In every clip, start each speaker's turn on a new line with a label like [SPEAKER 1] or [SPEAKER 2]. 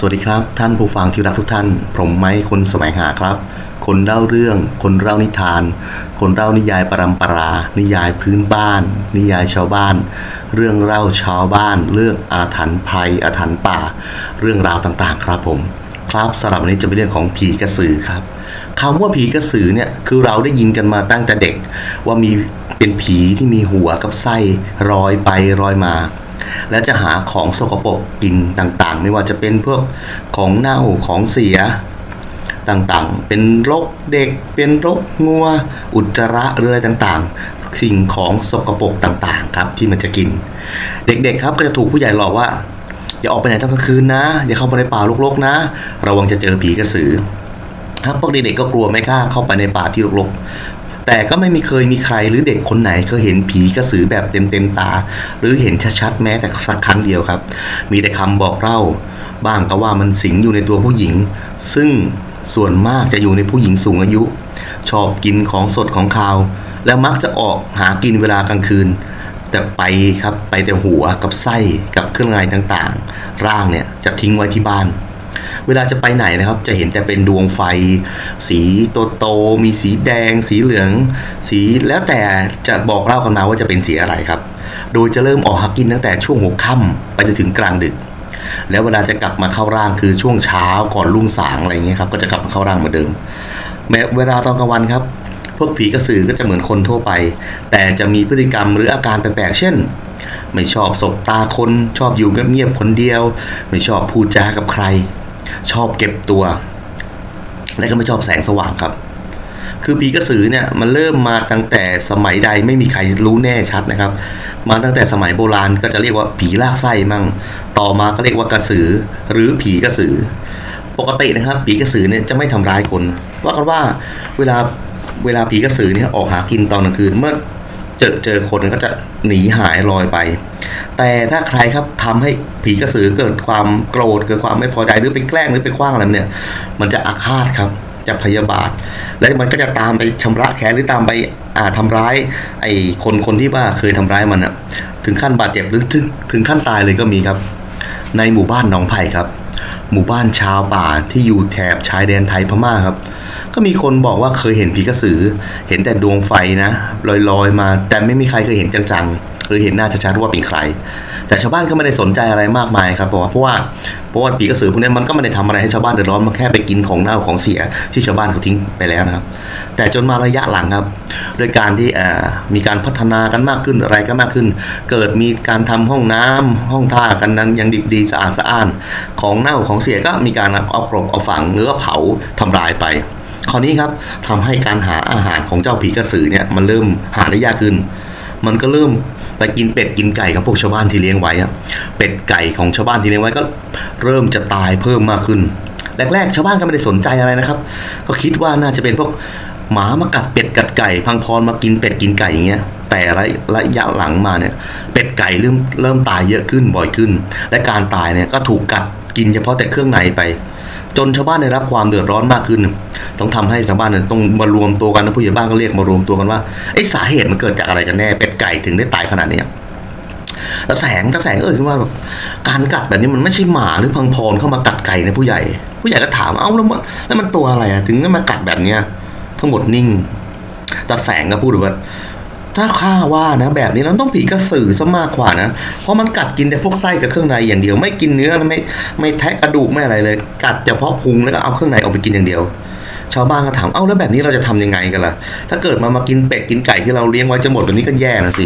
[SPEAKER 1] สวัสดีครับ ท่านผู้ฟังที่รักทุกท่าน ผมไม้คนแสวงหาครับ คนเล่าเรื่อง คนเล่านิทาน คนเล่านิยายปรำปรา นิยายพื้นบ้าน นิยายชาวบ้าน เรื่องเล่าชาวบ้าน เรื่องอาถรรพ์ภัยอาถรรพ์ป่า เรื่องราวต่างๆ ครับผม ครับสำหรับวันนี้จะเป็นเรื่องของผีกระสือครับคำว่าผีกระสือเนี่ยคือเราได้ยินกันมาตั้งแต่เด็ก ว่ามีเป็นผีที่มีหัวกับไส้รอยไปรอยมา และจะหาของสกปรกกินต่างๆ ไม่ว่าจะเป็นพวกของเน่าของเสียต่างๆ เป็นรกเด็ก เป็นรกงัว อุจจาระหรืออะไรต่างๆ สิ่งของสกปรกต่างๆ ครับที่มันจะกิน เด็กๆครับก็จะถูกผู้ใหญ่หลอกว่า อย่าออกไปไหนตอนกลางคืนนะ อย่าเข้าไปในป่ารกๆนะ ระวังจะเจอผีกระสือครับพวกเด็กๆก็กลัวไม่กล้าเข้าไปในป่าที่รกๆ แต่ก็ไม่มีเคยมีใครหรือเด็กคนไหนเคยเห็นผีกระสือแบบเต็มๆตา หรือเห็นชัดๆแม้แต่สักครั้งเดียวครับ มีแต่คำบอกเล่า บ้างก็ว่ามันสิงอยู่ในตัวผู้หญิง ซึ่งส่วนมากจะอยู่ในผู้หญิงสูงอายุ ชอบกินของสดของคาว แล้วมักจะออกหากินเวลากลางคืน แต่ไปครับไปแต่หัวกับไส้กับเครื่องในต่างๆ ร่างเนี่ยจะทิ้งไว้ที่บ้าน เวลาจะไปไหนนะครับ จะเห็นจะเป็นดวงไฟ สีโตโต มีสีแดง สีเหลือง สีแล้วแต่จะบอกเล่ากันมาว่าจะเป็นสีอะไรครับ โดยจะเริ่มออกหากินตั้งแต่ช่วงหัวค่ำไปจนถึงกลางดึก แล้วเวลาจะกลับมาเข้าร่างคือช่วงเช้าก่อนรุ่งสางอะไรเงี้ยครับก็จะกลับมาเข้าร่างเหมือนเดิมแม้เวลาตอนกลางวันครับ พวกผีกระสือก็จะเหมือนคนทั่วไป แต่จะมีพฤติกรรมหรืออาการแปลกๆเช่นไม่ชอบสบตาคนชอบอยู่เงียบๆคนเดียว ไม่ชอบพูดจากับใคร ชอบเก็บตัว และก็ไม่ชอบแสงสว่างครับ คือผีกระสือเนี่ยมันเริ่มมาตั้งแต่สมัยใดไม่มีใครรู้แน่ชัดนะครับ มาตั้งแต่สมัยโบราณก็จะเรียกว่าผีลากไส้มั่ง ต่อมาก็เรียกว่ากระสือหรือผีกระสือ ปกตินะครับ ผีกระสือเนี่ยจะไม่ทำร้ายคน ว่ากันว่าเวลาเวลาผีกระสือเนี่ยออกหากินตอนกลางคืนเมื่อ เจอเจอคนก็จะหนีหายลอยไป แต่ถ้าใครครับทำให้ผีกระสือเกิดความโกรธเกิดความไม่พอใจหรือไปแกล้งหรือไปคว้างอะไรเนี่ย มันจะอาฆาตครับจะพยาบาท และมันก็จะตามไปชำระแค้นหรือตามไปอ่าทำร้าย ไอ้คนคนที่ว่าเคยทำร้ายมันอะถึงขั้นบาดเจ็บหรือถึงถึงขั้นตายเลยก็มีครับ ในหมู่บ้านหนองไผ่ครับ หมู่บ้านชาวป่าที่อยู่แถบชายแดนไทยพม่าครับ ก็มีคนบอกว่าเคยเห็นผีกระสือ เห็นแต่ดวงไฟนะลอยๆมา แต่ไม่มีใครเคยเห็นจังๆหรือเห็นหน้าชัดๆว่าเป็นใคร แต่ชาวบ้านก็ไม่ได้สนใจอะไรมากมายครับเพราะว่าเพราะว่าเพราะว่าผีกระสือพวกนี้มันก็ไม่ได้ทำอะไรให้ชาวบ้านเดือดร้อนมันแค่ไปกินของเน่าของเสียที่ชาวบ้านเขาทิ้งไปแล้วนะครับ แต่จนมาระยะหลังครับด้วยการที่มีการพัฒนากันมากขึ้นอะไรก็มากขึ้น เกิดมีการทำห้องน้ำห้องท่ากันนั้นยังดีดีสะอาดสะอ้านของเน่าของเสียก็มีการเอากรบเอาฝังหรือว่าเผาทำลายไป คราวนี้ครับทำให้การหาอาหารของเจ้าผีกระสือเนี่ยมันเริ่มหาได้ยากขึ้น มันก็เริ่มไปกินเป็ดกินไก่ของพวกชาวบ้านที่เลี้ยงไว้อะเป็ดไก่ของชาวบ้านที่เลี้ยงไว้ก็เริ่มจะตายเพิ่มมากขึ้น แรกๆ ชาวบ้านก็ไม่ได้สนใจอะไรนะครับ ก็คิดว่าน่าจะเป็นพวกหมามากัดเป็ดกัดไก่ พังพรมากินเป็ดกินไก่อย่างเงี้ย แต่ระระยะหลังมาเนี่ย เป็ดไก่เริ่มเริ่มตายเยอะขึ้นบ่อยขึ้น และการตายเนี่ยก็ถูกกัดกินเฉพาะแต่เครื่องในไป จนชาวบ้านได้รับความเดือดร้อนมากขึ้น ต้องทำให้ชาวบ้านเนี่ยต้องมารวมตัวกันนะผู้ใหญ่บ้านก็เรียกมารวมตัวกันว่าไอ้สาเหตุมันเกิดจากอะไรกันแน่เป็ดไก่ถึงได้ตายขนาดนี้ตาแสงตาแสงเอ่ยขึ้นว่าแบบการกัดแบบนี้มันไม่ใช่หมาหรือพังพรเข้ามากัดไก่นะผู้ใหญ่ ผู้ใหญ่ก็ถามเอ้าแล้วมันแล้วมันตัวอะไรอะถึงได้มากัดแบบเนี้ยทั้งหมดนิ่งตาแสงก็พูดว่า ถ้าข้าว่านะแบบนี้เราต้องผีกระสือซะมากกว่านะ เพราะมันกัดกินแต่พวกไส้กับเครื่องในอย่างเดียว ไม่กินเนื้อไม่ไม่แทะกระดูกไม่อะไรเลย กัดเฉพาะพุงแล้วก็เอาเครื่องในออกไปกินอย่างเดียว ชาวบ้านก็ถามเอ้าแล้วแบบนี้เราจะทำยังไงกันล่ะ ถ้าเกิดมามากินเป็ดกินไก่ที่เราเลี้ยงไว้จะหมดแบบนี้ก็แย่นะสิ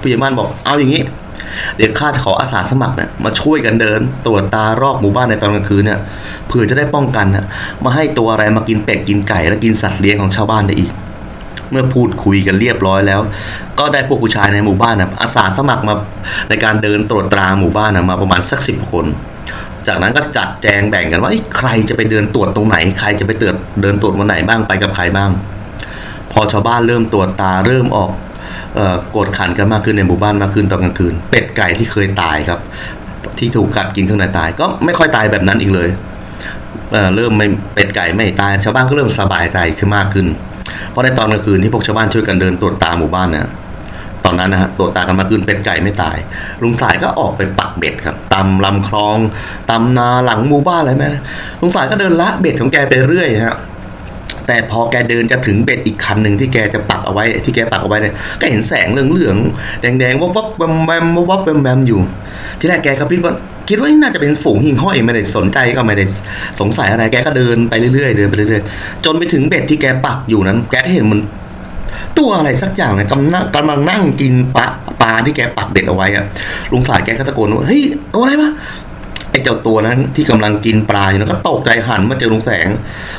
[SPEAKER 1] ผู้ใหญ่บ้านบอกเอาอย่างนี้เดี๋ยวข้าจะขออาสาสมัครเนี่ยมาช่วยกันเดิน ตรวจตารอบหมู่บ้านในตอนกลางคืนเนี่ยเผื่อจะได้ป้องกันนะมาให้ตัวอะไรมากินเป็ดกินไก่และกินสัตว์เลี้ยงของชาวบ้านได้อีก เมื่อพูดคุยกันเรียบร้อยแล้ว ก็ได้พวกผู้ชายในหมู่บ้านนะอาสาสมัครมาในการเดินตรวจตราหมู่บ้านนะมาประมาณสักสิบคน จากนั้นก็จัดแจงแบ่งกันว่าใครจะไปเดินตรวจตรงไหน ใครจะไปเตือนเดินตรวจวันไหนบ้างไปกับใครบ้าง พอชาวบ้านเริ่มตรวจตาเริ่มออกเอ่อกดขันกันมากขึ้นในหมู่บ้านมากขึ้นตอนกลางคืน เป็ดไก่ที่เคยตายครับ ที่ถูกกัดกินข้างในตาย ก็ไม่ค่อยตายแบบนั้นอีกเลยเเริ่มไม่เป็ดไก่ไม่ตายชาวบ้านก็เริ่มสบายใจขึ้นมากขึ้น เพราะในตอนกลางคืนที่พวกชาวบ้านช่วยกันเดินตรวจตาหมู่บ้านเนี่ยตอนนั้นนะฮะตัวจตากันมากขึ้นเป็ดไก่ไม่ตาย ลุงสายก็ออกไปปักเบ็ดครับ ตามลำคลอง ตามนาหลังหมู่บ้านอะไรแม่ลุงสายก็เดินละเบ็ดของแกไปเรื่อยฮะแต่พอแกเดินจะถึงเบ็ดอีกคันหนึ่งที่แกจะปักเอาไว้ที่แกปักเอาไว้เนี่ยก็เห็นแสงเหลืองๆแดงๆวับวับแวมแวมวับวับแวมแวมอยู่ ที่แรกแกก็คิดว่า คิดว่าน่าจะเป็นฝูงหิ่งห้อยไม่ได้สนใจก็ไม่ได้สงสัยอะไรแกก็เดินไปเรื่อยๆเดินไปเรื่อยๆจนไปถึงเบ็ดที่แกปักอยู่นั้น แกเห็นมันตัวอะไรสักอย่างเนี่ยกำลังกำลังนั่งกินปลาปลาที่แกปักเบ็ดเอาไว้อะลุงสายแกก็ตะโกนว่าเฮ้ยตัวอะไรวะไอ้เจ้าตัวนั้นที่กำลังกินปลาอยู่นั้นก็ตกใจหันมาเจอลุงแสง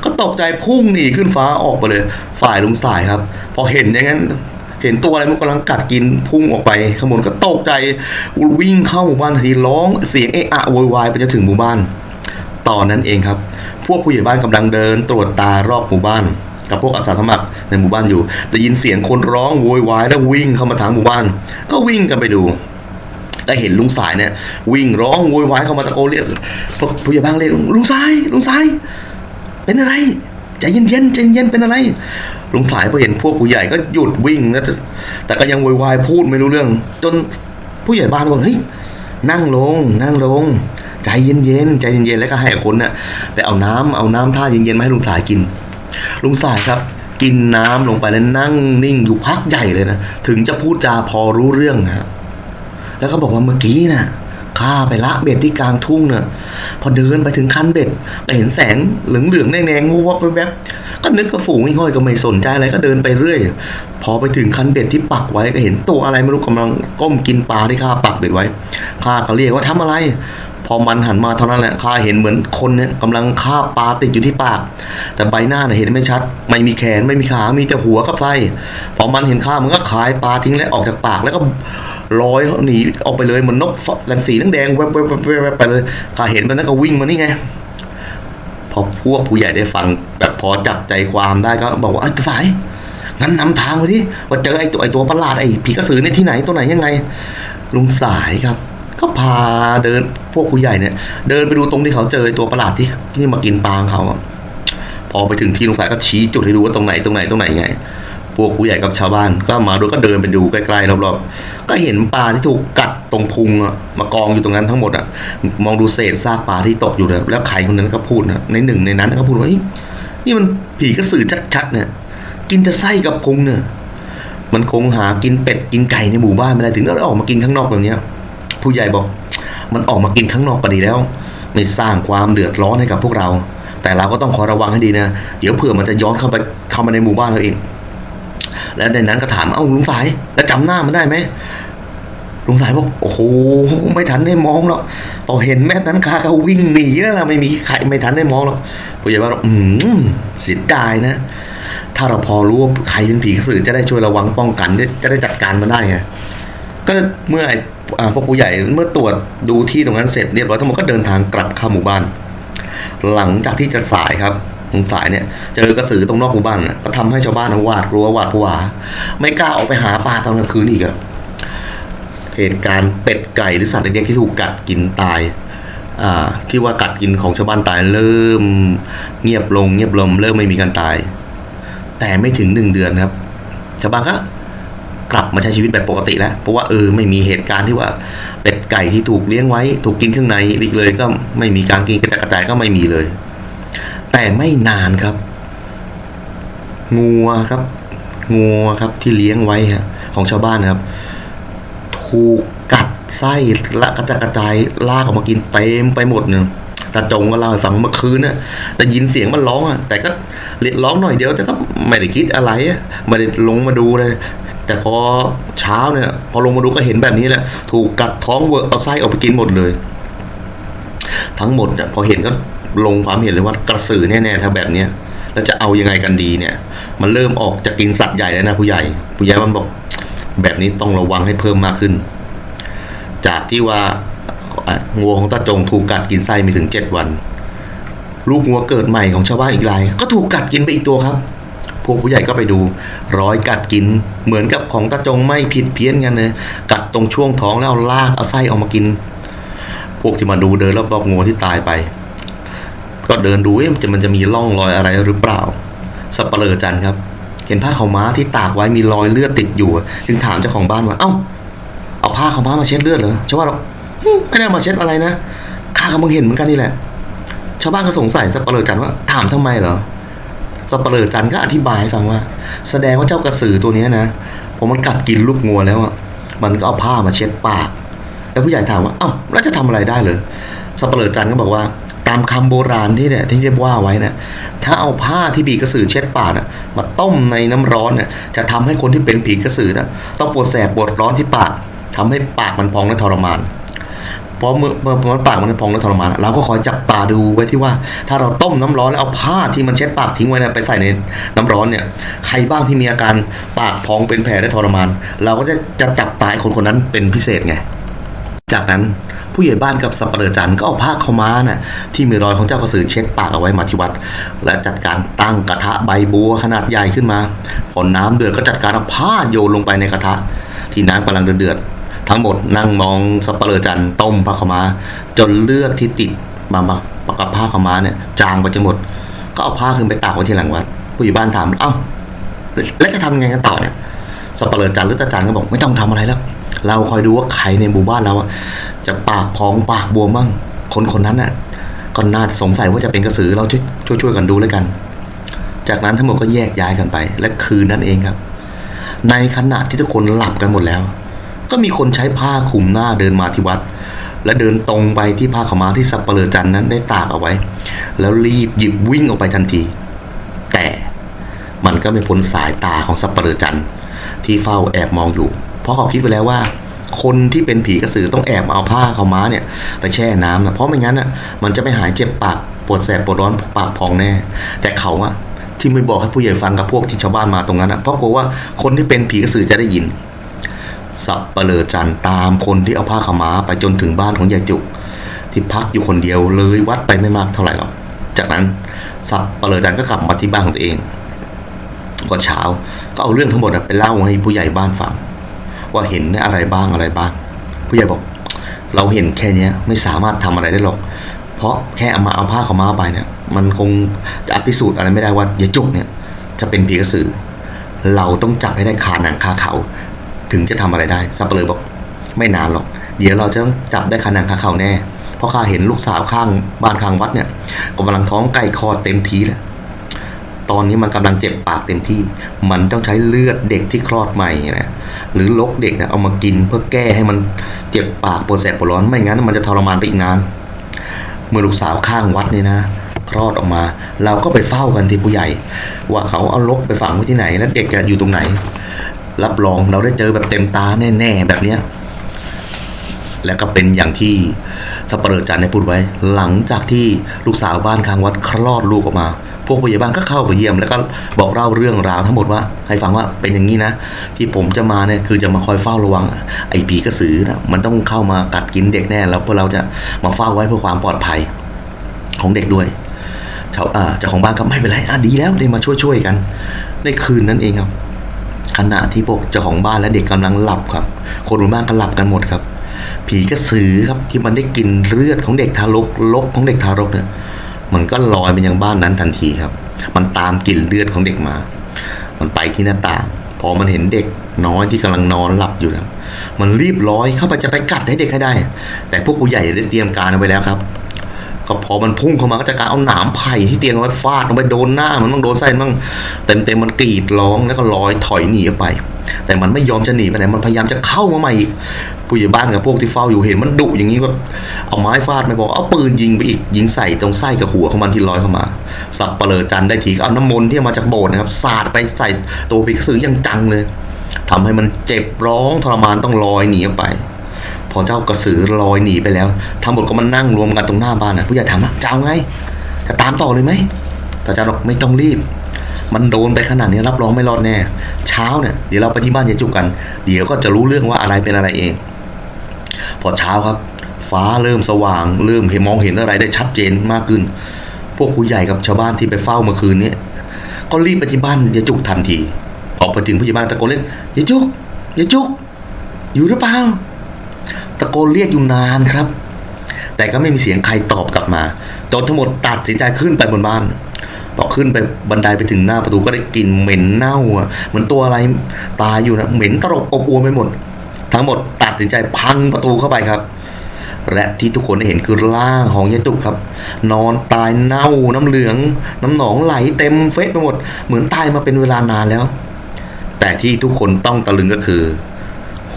[SPEAKER 1] ก็ตกใจพุ่งหนีขึ้นฟ้าออกไปเลย ฝ่ายลุงสายครับ พอเห็นอย่างนั้น เห็นตัวอะไรมันกำลังกัดกินพุ่งออกไปขมนก็ตกใจวิ่งเข้าหมู่บ้านทันทีร้องเสียงเอะอะโวยวายไปจนถึงหมู่บ้าน ตอนนั้นเองครับ พวกผู้ใหญ่บ้านกำลังเดินตรวจตารอบหมู่บ้าน กับพวกอาสาสมัครในหมู่บ้านอยู่ได้ยินเสียงคนร้องโวยวายแล้ววิ่งเข้ามาทางหมู่บ้าน ก็วิ่งกันไปดูก็เห็นลุงสายเนี่ย วิ่งร้องโวยวายเข้ามาตะโกนเรียกพวกผู้ใหญ่บ้านเรียกลุงสายลุงสายเป็นอะไรใจเย็นๆใจเย็นเป็นอะไร ลุงสายพอเห็นพวกผู้ใหญ่ก็หยุดวิ่งนะแต่ก็ยังโวยวายพูดไม่รู้เรื่อง จนผู้ใหญ่บ้านบอกเฮ้ยนั่งลง นั่งลง ใจเย็นๆใจเย็นๆแล้วก็ให้คนน่ะไปเอาน้ำเอาน้ำท่าเย็นๆมาให้ลุงสายกิน ลุงสายครับ กินน้ำลงไปแล้วนั่งนิ่งอยู่พักใหญ่เลยนะถึงจะพูดจาพอรู้เรื่องนะแล้วก็บอกว่าเมื่อกี้น่ะข้าไปละเบ็ดที่กลางทุ่งเน่ะพอเดินไปถึงคันเบ็ดก็เห็นแสงเหลืองๆแดงๆงูวับแวบ ก็นึกกระฝูงห้อยๆก็ไม่สนใจอะไรก็เดินไปเรื่อย พอไปถึงคันเบ็ดที่ปักไว้ก็เห็นตัวอะไรไม่รู้กำลังก้มกินปลาที่ข้าปักเบ็ดไว้ข้าก็เรียกว่าทำอะไร พอมันหันมาเท่านั้นแหละข้าเห็นเหมือนคนเนี่ยกำลังคาปลาติดอยู่ที่ปาก แต่ใบหน้าเนี่ยเห็นไม่ชัด ไม่มีแขนไม่มีขามีแต่หัวกับไส้พอมันเห็นข้ามันก็ขายปลาทิ้งและออกจากปากแล้วก็ลอยหนีออกไปเลยเหมือนนกรังสีแดงแวบๆๆๆไปเลยข้าเห็นมันแล้วก็วิ่งมานี่ไง พอพวกผู้ใหญ่ได้ฟัง แบบพอจับใจความได้ก็บอกว่าไอ้ยสายงั้นนำทางไปที่ว่าเจอไอ้ตัวไอ้ตัวประหลาดไอ้ผีกระสือเนี่ยที่ไหนตัวไหนยังไง ลุงสายครับ ก็พาเดินพวกผู้ใหญ่เนี่ย เดินไปดูตรงที่เขาเจอไอ้ตัวประหลาดที่ที่มากินปลาของเขาพอไปถึงที่ลุงสายก็ชี้จุดให้ดูว่าตรงไหนตรงไหนตรงไหนไงพวกผู้ใหญ่กับชาวบ้านก็มาดูก็เดินไปดูใกล้ๆรอบๆก็เห็นปลาที่ถูกกัด ตรงพุงอะมากองอยู่ตรงนั้นทั้งหมดอะมองดูเศษซากปลาที่ตกอยู่เลยแล้วใครคนนั้นก็พูดนะในหนึ่งในนั้นก็พูดว่าเฮ้นี่มันผีกระสือชัดๆเนี่ยกินแต่ไส้กับพุงเนี่ยมันคงหากินเป็ดกินไก่ในหมู่บ้านไม่ได้ถึงได้ออกมากินข้างนอกแบบนี้ผู้ใหญ่บอก มันออกมากินข้างนอกก็ดีแล้ว ไม่สร้างความเดือดร้อนให้กับพวกเรา แต่เราก็ต้องคอยระวังให้ดีนะเดี๋ยวเผื่อมันจะย้อนเข้าไปเข้ามาในหมู่บ้านเราเองแล้วในนั้นก็ถามเอ้าลุงสายแล้วจำหน้ามันได้ไหม ลุงสายบอกโอ้โหไม่ทันได้มองหรอกพอเห็นแม่นั้นข้าก็วิ่งหนีแล้วล่ะไม่มีใครไม่ทันได้มองหรอกผู้ใหญ่บ้านบอกอืมเสียดายนะ ถ้าเราพอรู้ว่าใครเป็นผีกระสือจะได้ช่วยระวังป้องกันได้จะได้จัดการมันได้ไงก็เมื่ออพวกผู้ใหญ่เมื่อตรวจดูที่ตรงนั้นเสร็จเรียบร้อยทั้งหมดก็เดินทางกลับเข้าหมู่บ้าน หลังจากที่จะสายครับตรงสายเนี่ยเจอกระสือตรงนอกหมู่บ้านก็ทำให้ชาวบ้านหวาดกลัวหวาดผวาไม่กล้าออกไปหาปลาตอนกลางคืนอีกอะ เหตุการณ์เป็ดไก่หรือสัตว์เล็กๆที่ถูกกัดกินตายที่ว่ากัดกินของชาวบ้านตายเริ่มเงียบลงเงียบลงเริ่มไม่มีการตาย แต่ไม่ถึงหนึ่งเดือนครับชาวบ้านก็กลับมาใช้ชีวิตแบบปกติแล้ว เพราะว่าเออไม่มีเหตุการณ์ที่ว่าเป็ดไก่ที่ถูกเลี้ยงไว้ ถูกกินข้างในอีกเลย ก็ไม่มีการกินกระจายกระจายก็ไม่มีเลย แต่ไม่นานครับงัวครับงัวครับที่เลี้ยงไว้ฮะของชาวบ้านครับ ถูกกัดไส้ละกระจายกระจายลากออกมากินเต็มไปหมดเนี่ยตาจงก็เล่าให้ฟังเมื่อคืนน่ะแต่ยินเสียงมันร้องอะ แต่ก็เรียกร้องหน่อยเดียวแต่ก็ไม่ได้คิดอะไรอะไม่ได้ลงมาดูเลย แต่พอเช้าเนี่ย พอลงมาดูก็เห็นแบบนี้แหละถูกกัดท้องเวอะเอาไส้ออกไปกินหมดเลย ทั้งหมดเนี่ยพอเห็นก็ลงความเห็นเลยว่ากระสือแน่ๆถ้าแบบเนี้ยแล้วจะเอายังไงกันดีเนี่ย มันเริ่มออกจะกินสัตว์ใหญ่แล้วนะผู้ใหญ่ ผู้ใหญ่มันบอก แบบนี้ต้องระวังให้เพิ่มมากขึ้น จากที่ว่างัวของตาจงถูกกัดกินไส้มีถึงเจ็ดวัน ลูกงัวเกิดใหม่ของชาวบ้านอีกราย ก็ถูกกัดกินไปอีกตัวครับ พวกผู้ใหญ่ก็ไปดู ร้อยกัดกินเหมือนกับของตาจงไม่ผิดเพี้ยนกันเลยกัดตรงช่วงท้องแล้วเอาลากเอาไส้ออกมากิน พวกที่มาดูเดินรอบๆงัวที่ตายไป ก็เดินดูเอ๊ะมันจะมันจะมีร่องรอยอะไรหรือเปล่าสับเปลือจันครับ เห็นผ้าขาวม้าที่ตากไว้มีรอยเลือดติดอยู่ จึงถามเจ้าของบ้านว่า เอ้า เอาผ้าขาวม้ามาเช็ดเลือดเหรอชาวบ้านบอกไม่ได้มาเช็ดอะไรนะ ข้าก็เพิ่งเห็นเหมือนกันนี่แหละ ชาวบ้านก็สงสัยสับเปลือจันว่าถามทำไมเหรอสับเปลือจันก็อธิบายให้ฟังว่า แสดงว่าเจ้ากระสือตัวนี้นะพอมันกัดกินลูกงัวแล้วอะ มันก็เอาผ้ามาเช็ดปาก แล้วผู้ใหญ่ถามว่า เอ้าแล้วจะทำอะไรได้เลยสับเปลือจันก็บอกว่าามคำโบราณที่เนี่ยที่เรียกว่าไว้เนี่ยถ้าเอาผ้าที่ผีกระสือเช็ดปากน่ะมาต้มในน้ำร้อนเนี่ยจะทำให้คนที่เป็นผีกระสือนะต้องปวดแสบปวดร้อนที่ปากทำให้ปากมันพองและทรมานเพราะเมื่อเมื่อมันปากมันพองและทรมานเราก็คอยจับตาดูไว้ที่ว่า ถ้าเราต้มน้ำร้อนแล้วเอาผ้าที่มันเช็ดปากทิ้งไว้เนี่ยไปใส่ในน้ำร้อนเนี่ย ใครบ้างที่มีอาการปากพองเป็นแผลและทรมาน เราก็จะจะจับตายคนคนนั้นเป็นพิเศษไง จากนั้น ผู้ใหญ่บ้านกับสับปะเลอจันทร์ก็เอาผ้าขาวม้าน่ะที่มีรอยของเจ้ากระสือเช็ดปากเอาไว้มาที่วัด และจัดการตั้งกระทะใบบัวขนาดใหญ่ขึ้นมาพอน้ำเดือดก็จัดการเอาผ้าโยนลงไปในกระทะ ที่น้ำกำลังเดือดทั้งหมดนั่งมองสับปะเลอจันทร์ต้มผ้าขาม้า จนเลือดที่ติดมามาประกับผ้าขาม้าเนี่ย จางไปจนหมด ก็เอาผ้าขึ้นไปตากไว้ที่หลังวัด ผู้ใหญ่บ้านถามเอ้าแล้วจะทำยังไงกันต่อเนี่ยสับปะเลอจันหรือตาจันก็บอกไม่ต้องทำอะไรแล้ว เราคอยดูว่าใครในหมู่บ้านเราอะจะปากพองปากบวมบ้าง คนคนนั้นน่ะก็น่าสงสัยว่าจะเป็นกระสือเราช่วยช่วยกันดูแล้วกัน จากนั้นทั้งหมดก็แยกย้ายกันไป และคืนนั้นเองครับ ในขณะที่ทุกคนหลับกันหมดแล้ว ก็มีคนใช้ผ้าคลุมหน้าเดินมาที่วัด และเดินตรงไปที่ผ้าขาม้าที่สับปะเลอจันนั้นได้ตากเอาไว้ แล้วรีบหยิบวิ่งออกไปทันที แต่มันก็ไม่พ้นสายตาของสับปะเลอจันที่เฝ้าแอบมองอยู่ เพราะเขาคิดไปแล้วว่า คนที่เป็นผีกระสือต้องแอบเอาผ้าเขาม้าเนี่ย ไปแช่น้ำนะเพราะไม่งั้นอะมันจะไม่หายเจ็บปากปวดแสบปวดร้อนปากพองแน่ แต่เขาอะที่ไม่บอกให้ผู้ใหญ่ฟังกับพวกที่ชาวบ้านมาตรงนั้นอะเพราะกลัวว่าคนที่เป็นผีกระสือจะได้ยิน สับเปะเลอจันตามคนที่เอาผ้าขาม้าไปจนถึงบ้านของยายจุก ที่พักอยู่คนเดียวเลยวัดไปไม่มากเท่าไหร่หรอกจากนั้นสับเปะเลอจันก็กลับมาที่บ้านของตัวเองพอเช้าก็เอาเรื่องทั้งหมดอะไปเล่าให้ผู้ใหญ่บ้านฟัง ว่าเห็นอะไรบ้างอะไรบ้าง ผู้ใหญ่บอก เราเห็นแค่เนี้ยไม่สามารถทำอะไรได้หรอก เพราะแค่เอามาเอาผ้าขาวม้าไปเนี่ย มันคงจะพิสูจน์อะไรไม่ได้ว่ายายจุกเนี่ย จะเป็นผีกระสือ เราต้องจับให้ได้คาหนังคาเขา ถึงจะทำอะไรได้สับปเลอบอก ไม่นานหรอก เดี๋ยวเราจะต้องจับได้คาหนังคาเขาแน่ เพราะข้าเห็นลูกสาวข้างบ้านข้างวัดเนี่ยกำลังท้องใกล้คอเต็มทีแล้ว ตอนนี้มันกำลังเจ็บปากเต็มที่ มันต้องใช้เลือดเด็กที่คลอดใหม่นะหรือลกเด็กนะเอามากินเพื่อแก้ให้มันเจ็บปากปวดแสบปวดร้อนไม่งั้นมันจะทรมานไปอีกนานเมื่อลูกสาวข้างวัดนี่นะคลอดออกมา เราก็ไปเฝ้ากันที่ผู้ใหญ่ ว่าเขาเอาลกไปฝังไว้ที่ไหน แล้วเด็กจะอยู่ตรงไหน รับรองเราได้เจอแบบเต็มตาแน่ๆแบบเนี้ยและก็เป็นอย่างที่สัปเลอจันได้พูดไว้ หลังจากที่ลูกสาวบ้านข้างวัดคลอดลูกออกมา วกผู้ใหญ่บ้านก็เข้าไปเยี่ยม แล้วก็บอกเล่าเรื่องราวทั้งหมดว่าให้ฟังว่าเป็นอย่างนี้นะ ที่ผมจะมาเนี่ยคือจะมาคอยเฝ้าระวังไอ้ผีกระสือนะมันต้องเข้ามากัดกินเด็กแน่แล้วพวกเราจะมาเฝ้าไว้เพื่อความปลอดภัยของเด็กด้วยชาวอ่าเจ้าของบ้านก็ไม่เป็นไรอะดีแล้วได้มาช่วยๆกัน ในคืนนั้นเองครับ ขณะที่พวกเจ้าของบ้านและเด็กกำลังหลับครับ คนบนบ้านก็หลับกันหมดครับ ผีกระสือครับที่มันได้กินเลือดของเด็กทารกลกของเด็กทารกเนี่ย มันก็ลอยไปยังบ้านนั้นทันทีครับ มันตามกลิ่นเลือดของเด็กมา มันไปที่หน้าต่าง พอมันเห็นเด็กน้อยที่กำลังนอนหลับอยู่นะมันรีบลอยเข้าไปจะไปกัดให้เด็กให้ได้ แต่พวกผู้ใหญ่ได้เตรียมการเอาไว้แล้วครับ ก็พอมันพุ่งเข้ามาก็จะการเอาหนามไผ่ที่เตรียมเอาไว้ฟาดลงไปโดนหน้ามันต้องโดนไส้มันต้องเต็มเต็มมันกรีดร้องแล้วก็ลอยถอยหนีออกไป แต่มันไม่ยอมจะหนีไปไหนมันพยายามจะเข้ามาใหม่อีกผู้ใหญ่บ้านกับพวกที่เฝ้าอยู่เห็นมันดุอย่างนี้ก็เอาไม้ฟาดไม่พอเอาปืนยิงไปอีกยิงใส่ตรงไส้กับหัวของมันที่ลอยเข้ามา สับเปลือจันได้ทีก็เอาน้ำมนต์ที่มาจากโบสถ์นะครับสาดไปใส่ตัวผีกระสืออย่างจังเลยทำให้มันเจ็บร้องทรมานต้องลอยหนีออกไป พอเจ้ากระสือลอยหนีไปแล้วทั้งหมดก็มานั่งรวมกันตรงหน้าบ้านนะผู้ใหญ่ถามว่าจะเอาไงจะตามต่อเลยไหมแต่อาจาบอกไม่ต้องรีบ มันโดนไปขนาดนี้รับรองไม่รอดแน่ เช้าเนี่ยเดี๋ยวเราไปที่บ้านยายจุกกัน เดี๋ยวก็จะรู้เรื่องว่าอะไรเป็นอะไรเอง พอเช้าครับ ฟ้าเริ่มสว่าง เริ่มเห็นมองเห็นอะไรได้ชัดเจนมากขึ้น พวกผู้ใหญ่กับชาวบ้านที่ไปเฝ้าเมื่อคืนนี้ก็รีบไปที่บ้านยายจุกทันทีพอไปถึงผู้ใหญ่บ้านตะโกนเรียกยายจุกยายจุก อยู่หรือเปล่าตะโกนเรียกอยู่นานครับ แต่ก็ไม่มีเสียงใครตอบกลับมาจนทั้งหมดตัดสินใจขึ้นไปบนบ้าน ต่อขึ้นไปบันไดไปถึงหน้าประตูก็ได้กลิ่นเหม็นเน่าอะเหมือนตัวอะไรตายอยู่นะเหม็นตลบอบอวนไปหมด ทั้งหมดตัดสินใจพังประตูเข้าไปครับ และที่ทุกคนได้เห็นคือร่างของยายจุกครับ นอนตายเน่าน้ำเหลือง น้ำหนองไหลเต็มเฟซไปหมด เหมือนตายมาเป็นเวลานานแล้ว แต่ที่ทุกคนต้องตะลึงก็คือ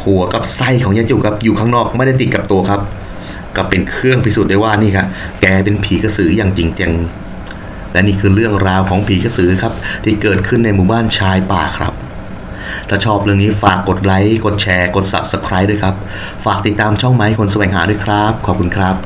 [SPEAKER 1] หัวกับไส้ของยายจุกครับอยู่ข้างนอกไม่ได้ติดกับตัวครับก็เป็นเครื่องพิสูจน์ได้ว่านี่ครับแกเป็นผีกระสืออย่างจริงจัง และนี่คือเรื่องราวของผีกระสือครับ ที่เกิดขึ้นในหมู่บ้านชายป่าครับ ถ้าชอบเรื่องนี้ฝากกดไลค์ กดแชร์ กด subscribe ด้วยครับ ฝากติดตามช่องไม้คนแสวงหาด้วยครับ ขอบคุณครับ